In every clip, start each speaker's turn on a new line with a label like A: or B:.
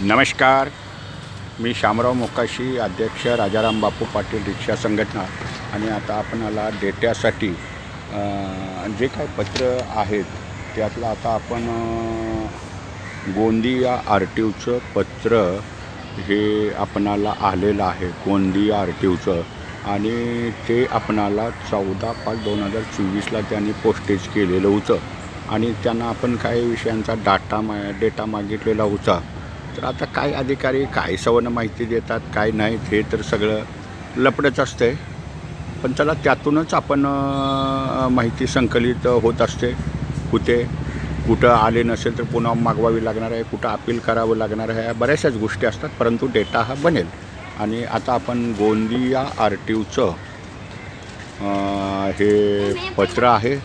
A: नमस्कार. मी शामराव मोकाशी अध्यक्ष राजाराम बापू पाटील रिक्षा संघटना. आणि आता आपणाला डेट्यासाठी जे काय पत्र आहेत त्यातलं आता आपण गोंदिया आर टी ओचं पत्र हे आपणाला आलेलं आहे गोंदिया आर टी ओचं आणि ते आपणाला चौदा पाच दोन हजार चोवीसला त्यांनी पोस्टेज केलेलं होतं. आणि त्यांना आपण काही विषयांचा डाटा मा डेटा मागितलेला होता. तर आता काय अधिकारी काय सवनं माहिती देतात काय नाही हे तर सगळं लपडच असते पण चला त्यातूनच आपण माहिती संकलित होत असते. कुठे कुठं आले नसेल तर पुन्हा मागवावी लागणार आहे कुठं अपील करावं लागणार आहे बऱ्याचशाच गोष्टी असतात परंतु डेटा हा बनेल. आणि आता आपण गोंदिया आर टी ओचं हे पत्र आहे.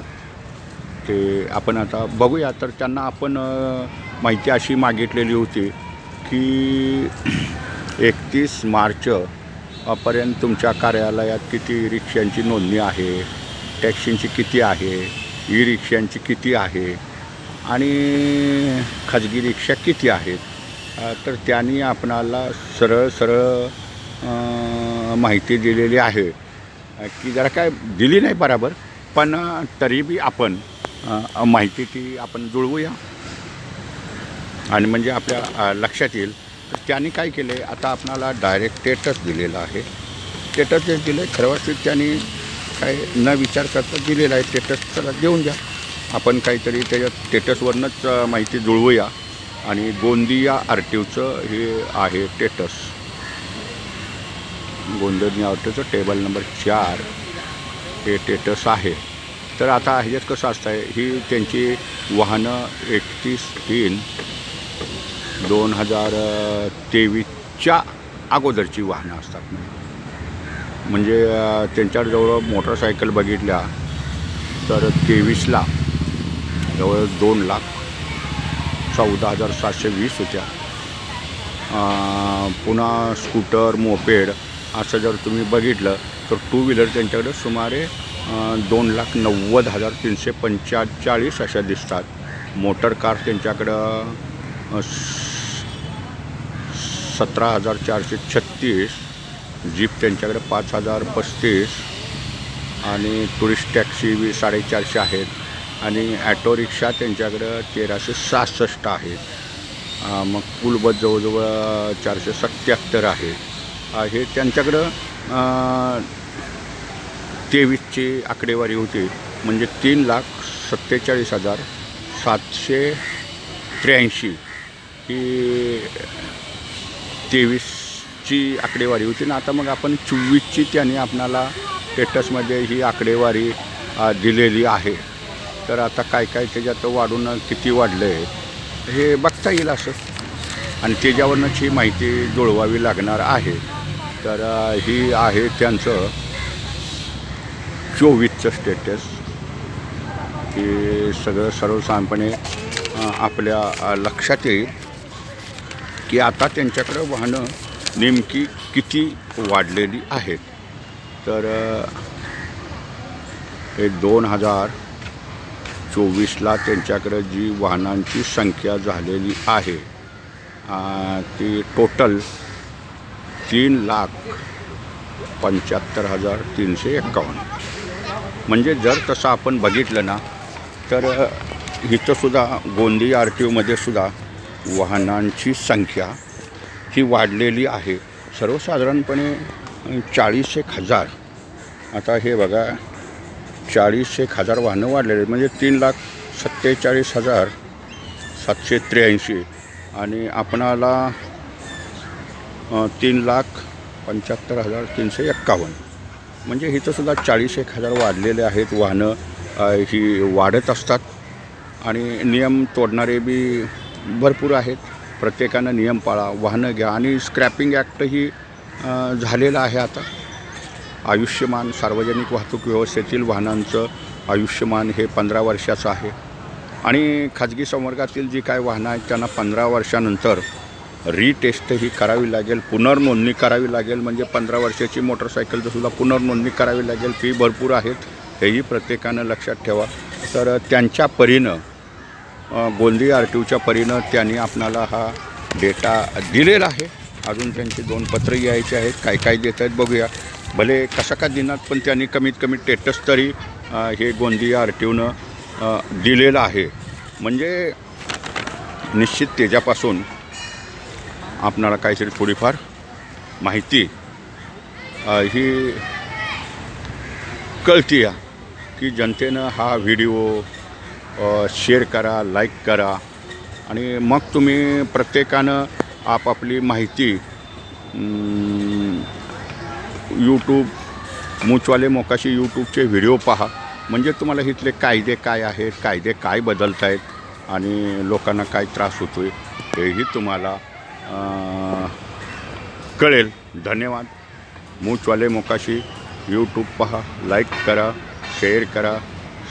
A: ते आपण आता बघूया. तर त्यांना आपण माहिती अशी मागितलेली होती की एकतीस मार्च पर्यंत तुमच्या कार्यालयात किती रिक्षांची नोंदणी आहे टॅक्सींची किती आहे ई रिक्षांची किती आहे आणि खाजगी रिक्षा किती आहेत तर त्यांनी आपणाला सरळ सरळ माहिती दिलेली आहे. की जरा काय दिली नाही बरोबर पण तरी बी आपण माहिती ती आपण जुळवूया. आणि म्हणजे आपल्या लक्षात येईल. तर त्यांनी काय केले आता आपणाला डायरेक्ट टेटस दिलेलं आहे. स्टेटस जे दिलं आहे खरं त्यांनी काय न विचार करता दिलेलं आहे टेटस चला देऊन द्या. आपण काहीतरी त्याच्या टेटसवरूनच माहिती जुळवूया. आणि गोंदिया आर टी ओचं हे आहे टेटस गोंदिया आर टी ओचं टेबल नंबर चार हे टेटस आहे. तर आता ह्याच्यात कसं असतं आहे ही त्यांची वाहनं एकतीस तीन दोन हजार तेवीसच्या अगोदरची वाहनं असतात. म्हणजे त्यांच्याजवळ मोटरसायकल बघितल्या तर तेवीसला जवळ दोन लाख चौदा हजार सातशे वीस होत्या. पुन्हा स्कूटर मोपेड असं जर तुम्ही बघितलं तर टू व्हीलर त्यांच्याकडे सुमारे दोन लाख नव्वद हजार तीनशे पंचेचाळीस अशा दिसतात. मोटर कार त्यांच्याकडं सतरा हजार चारशे छत्तीस जीप त्यांच्याकडे पाच हजार पस्तीस आणि टुरिस्ट टॅक्सी बी साडेचारशे आहेत. आणि ॲटो रिक्षा त्यांच्याकडं तेराशे सहासष्ट आहेत. मग पूल बस जवळजवळ चारशे सत्याहत्तर आहे. हे त्यांच्याकडं तेवीसची आकडेवारी होती. म्हणजे तीन लाख सत्तेचाळीस हजार सातशे त्र्याऐंशी. ही तेवीसची आकडेवारी होती ना आता मग आपण चोवीसची त्यांनी आपणाला स्टेटसमध्ये ही आकडेवारी दिलेली आहे. तर आता काय काय त्याच्यात वाढून किती वाढलं आहे हे बघता येईल असं. आणि त्याच्यावरूनच ही माहिती जुळवावी लागणार आहे. तर ही आहे त्यांचं चोवीसचं स्टेटस हे सगळं सर्वसाधारणपणे आपल्या लक्षात येईल. की आता त्यांच्याकडं वाहनं नेमकी किती वाढलेली आहेत. तर हे दोन हजार चोवीसला त्यांच्याकडं जी वाहनांची संख्या झालेली आहे ती टोटल तीन लाख पंच्याहत्तर हजार तीनशे एक्कावन्न म्हणजे जर तसं आपण बघितलं ना तर इथंसुद्धा गोंदिया आर टी ओमध्ये सुद्धा वाहनांची संख्या ही वाढलेली आहे. सर्वसाधारणपणे चाळीस एक हजार. आता हे बघा चाळीस एक हजार वाहनं वाढलेली आहेत. म्हणजे तीन लाख सत्तेचाळीस हजार सातशे त्र्याऐंशी. आणि आपणाला तीन लाख पंच्याहत्तर हजार तीनशे एक्कावन्न. म्हणजे इथंसुद्धा चाळीस एक हजार वाढलेले आहेत. वाहनं ही वाढत असतात. आणि नियम तोडणारे बी भरपूर आहेत. प्रत्येकानं नियम पाळा वाहनं घ्या आणि स्क्रॅपिंग ॲक्टही झालेलं आहे आता. आयुष्यमान सार्वजनिक वाहतूक व्यवस्थेतील वाहनांचं आयुष्यमान हे पंधरा वर्षाचं आहे. आणि खाजगी संवर्गातील जी काय वाहनं आहेत त्यांना पंधरा वर्षानंतर रिटेस्टही करावी लागेल पुनर्नोंदणी करावी लागेल. म्हणजे पंधरा वर्षाची मोटरसायकलचं सुद्धा पुनर्नोंदणी करावी लागेल. फी भरपूर आहेत. हेही प्रत्येकानं लक्षात ठेवा. तर त्यांच्या परीनं गोंदी आर टी ओच्या परीनं त्यांनी आपणाला हा डेटा दिलेला आहे. अजून त्यांची दोन पत्र यायचे आहेत. काय काय देत आहेत बघूया. भले कसा का दिनात पण त्यांनी कमीत कमी टेटस तरी हे गोंदिया आर टी ओनं दिलेलं आहे. म्हणजे निश्चित त्याच्यापासून आपणाला काहीतरी थोडीफार माहिती ही कळती की जनतेनं हा व्हिडिओ शेअर करा लाईक करा. आणि मग तुम्ही प्रत्येकानं आपापली माहिती यूट्यूब मूचवाले मोकाशी यूट्यूबचे व्हिडिओ पहा. म्हणजे तुम्हाला इथले कायदे काय आहेत कायदे काय बदलत आहेत आणि लोकांना काय त्रास होतो आहे हेही तुम्हाला कळेल. धन्यवाद. मूचवाले मोकाशी यूट्यूब पहा लाईक करा शेअर करा.